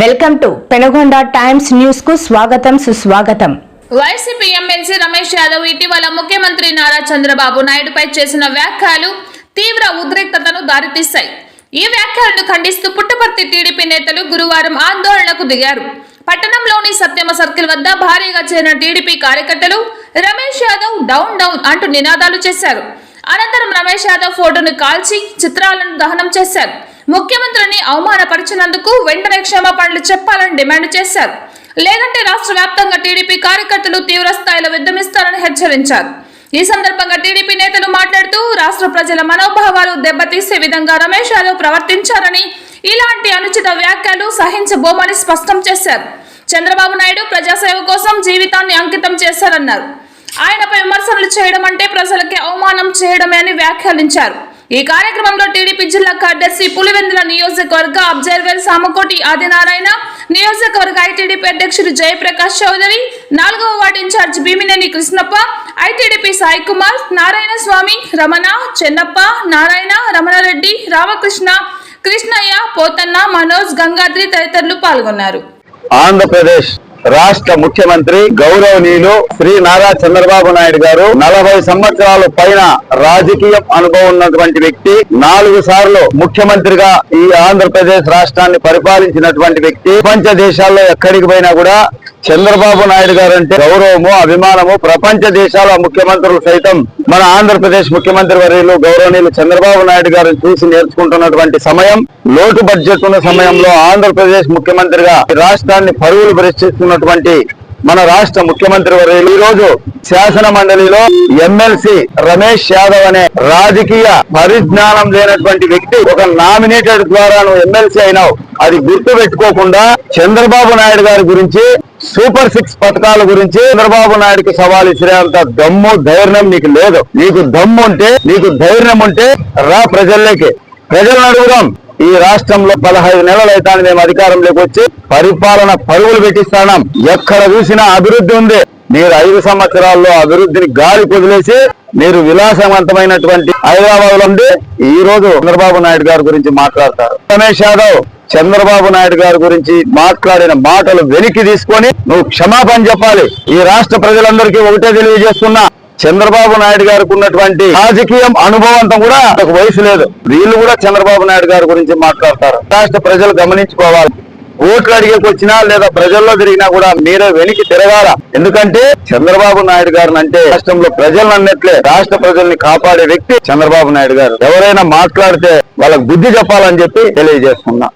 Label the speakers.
Speaker 1: Welcome to Penagonda times న్యూస్కు స్వాగతం సుస్వాగతం.
Speaker 2: వైసీపీ ఎమ్మెల్సీ రమేష్ యాదవ్ ఇటీవల ముఖ్యమంత్రి నారా చంద్రబాబు నాయుడుపై చేసిన వ్యాఖ్యలు తీవ్ర ఉద్రిక్తతను దారితీశాయి. ఈ వ్యాఖ్యలను ఖండిస్తూ పుట్టపర్తి టీడీపీ నేతలు గురువారం ఆందోళనకు దిగారు. పట్టణంలోని సత్యమ సర్కిల్ వద్ద భారీగా చేరిన టీడీపీ కార్యకర్తలు రమేష్ యాదవ్ డౌన్ డౌన్ అంటూ నినాదాలు చేశారు. అనంతరం రమేష్ యాదవ్ ఫోటోను కాల్చి చిత్రాలను దహనం చేశారు. ముఖ్యమంత్రిని అవమానపరిచినందుకు వెంటనే క్షమాపణలు చెప్పాలని డిమాండ్ చేశారు. లేదంటే రాష్ట్ర వ్యాప్తంగా టీడీపీ కార్యకర్తలు తీవ్ర స్థాయిలో విధ్వమిస్తారని హెచ్చరించారు. ఈ సందర్భంగా టీడీపీ నేతలు మాట్లాడుతూ రాష్ట్ర ప్రజల మనోభావాలు దెబ్బతీసే విధంగా రమేష్ యాదవ్ ప్రవర్తించారని ఇలాంటి అనుచిత వ్యాఖ్యలు సహించబోమని స్పష్టం చేశారు. చంద్రబాబు నాయుడు ప్రజాసేవ కోసం జీవితాన్ని అంకితం చేశారన్నారు. ఆయనపై విమర్శలు చేయడం అంటే ప్రజలకి అవమానం చేయడమే అని వ్యాఖ్యానించారు. ఈ కార్యక్రమంలో టీడీపీ జిల్లా కార్యదర్శి పులివెందుల నియోజకవర్గ అబ్జర్వర్ సామకోటి ఆదినారాయణ నియోజకవర్గ ఐటీడీపీ అధ్యక్షుడు జయప్రకాష్ చౌదరి నాలుగవ ward in charge Bhimineni Krishnappa ITDP Sai Kumar Narayana Swamy Ramana Chennappa Narayana Ramana Reddy Ramakrishna Krishnaiah Pothanna Manoj Gangadri తదితరులు పాల్గొన్నారు.
Speaker 3: ఆంధ్రప్రదేశ్ రాష్ట్ర ముఖ్యమంత్రి గౌరవనీయులు శ్రీ నారా చంద్రబాబు నాయుడు గారు నలభై సంవత్సరాల పైన రాజకీయం అనుభవం ఉన్నటువంటి వ్యక్తి నాలుగు సార్లు ముఖ్యమంత్రిగా ఈ ఆంధ్రప్రదేశ్ రాష్ట్రాన్ని పరిపాలించినటువంటి వ్యక్తి. ప్రపంచ దేశాల్లో ఎక్కడికి పోయినా కూడా చంద్రబాబు నాయుడు గారు అంటే గౌరవము అభిమానము. ప్రపంచ దేశాల ముఖ్యమంత్రులు సైతం మన ఆంధ్రప్రదేశ్ ముఖ్యమంత్రి వర్యులు గౌరవనీయులు చంద్రబాబు నాయుడు గారిని చూసి నేర్చుకుంటున్నటువంటి సమయం లోటు బడ్జెట్ ఉన్న సమయంలో ఆంధ్రప్రదేశ్ ముఖ్యమంత్రిగా ఈ రాష్ట్రాన్ని పరుగులు ఉన్నటువంటి మన రాష్ట్ర ముఖ్యమంత్రి వర్యులు ఈ రోజు శాసన మండలిలో ఎమ్మెల్సీ రమేష్ యాదవ్ అనే రాజకీయ పరిజ్ఞానం లేనటువంటి వ్యక్తి ఒక నామినేటెడ్ ద్వారా నువ్వు ఎమ్మెల్సీ అయినావు. అది గుర్తు పెట్టుకోకుండా చంద్రబాబు నాయుడు గారి గురించి సూపర్ సిక్స్ పథకాల గురించి చంద్రబాబు నాయుడుకి సవాల్ ఇచ్చినంత దమ్ము ధైర్యం నీకు లేదు. నీకు దమ్ము ఉంటే నీకు ధైర్యం ఉంటే రా ప్రజల్లోకి. ప్రజలను అడుగుదాం. ఈ రాష్ట్రంలో పదహైదు నెలలు మేము అధికారంలోకి వచ్చి. పరిపాలన పరుగులు పెట్టిస్తాం ఎక్కడ చూసినా అభివృద్ధి ఉంది. మీరు ఐదు సంవత్సరాల్లో అభివృద్ధిని గాలి వదిలేసి మీరు విలాసవంతమైనటువంటి హైదరాబాద్లో ఉండి ఈ రోజు చంద్రబాబు నాయుడు గారి గురించి మాట్లాడతారు. రమేష్ యాదవ్ చంద్రబాబు నాయుడు గారి గురించి మాట్లాడిన మాటలు వెనక్కి తీసుకొని నువ్వు క్షమాపణ చెప్పాలి. ఈ రాష్ట్ర ప్రజలందరికీ ఒకటే తెలియజేస్తున్నా. చంద్రబాబు నాయుడు గారికి ఉన్నటువంటి రాజకీయం అనుభవంతం కూడా ఒక వయసు లేదు. వీళ్ళు కూడా చంద్రబాబు నాయుడు గారి గురించి మాట్లాడతారు. రాష్ట్ర ప్రజలు గమనించుకోవాలి. ఓట్లు అడిగేకి వచ్చినా లేదా ప్రజల్లో తిరిగినా కూడా మీరే వెనక్కి తిరగాల. ఎందుకంటే చంద్రబాబు నాయుడు గారిని అంటే రాష్ట్రంలో ప్రజలు అన్నట్లే రాష్ట్ర ప్రజల్ని కాపాడే వ్యక్తి చంద్రబాబు నాయుడు గారు. ఎవరైనా మాట్లాడితే వాళ్ళకి బుద్ధి చెప్పాలని చెప్పి తెలియజేస్తున్నా.